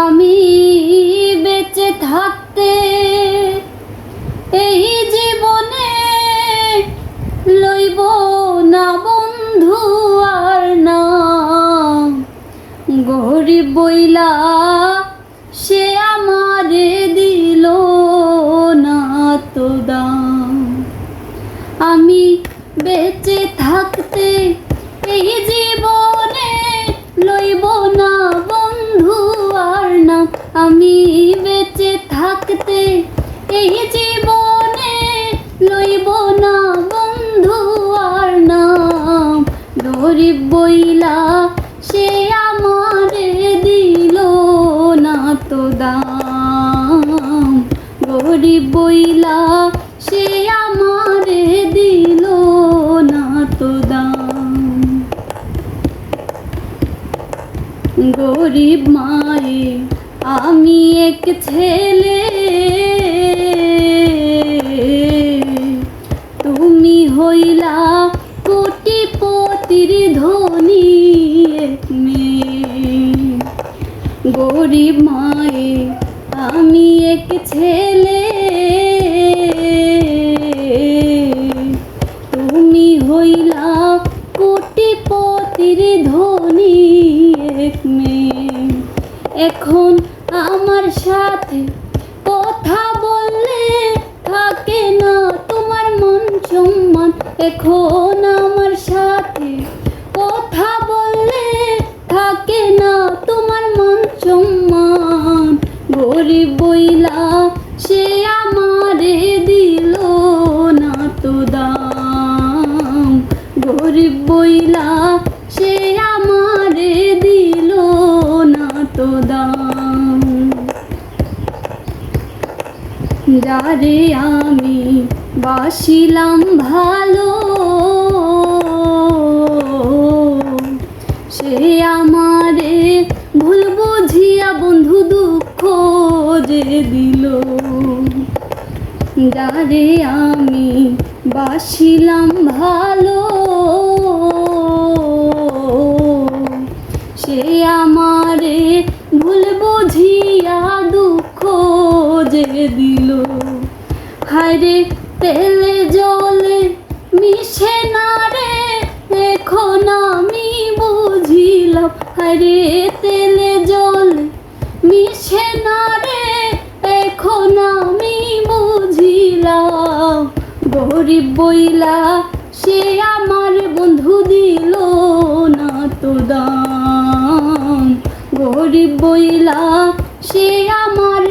আমি বেঁচে থাকতে এই জীবনে লইব না বন্ধু আর না। গরিব বইলা সে আমারে দিল না তো দাম। আমি বেঁচে থাকতে এই জীবনে লইব না গরিব বইলা সে আমারে দিল না তো দাম। গরিব বইলা সে আমারে দিল না তো দাম। গরিব মায়ে, আমি এক ছেলে। ধনী মেয়ে গরিব মায়ে, আমি এক ছেলে। তুমি হইলা কোটিপতির ধনী এক এখন আমার সাথে কথা বললে থাকে না তোমার মন সম্মান। এখন আমার সাথে যারে আমি বাসিলাম ভালো। সে আমারে ভুল বুঝিয়া বন্ধু দুঃখ যে দিল। যারে আমি বাসিলাম ভালো। সে আমারে ভুল বুঝিয়া দুঃখ যে দিল। তেলে জলে মিশে না রে, এখন আমি বুঝিলাম হায়রে তেলে জলে মিশে না রে, এখন আমি বুঝিলাম। গরিব বইলা সে আমার বন্ধু দিল না তো দাম গরিব বইলা সে আমার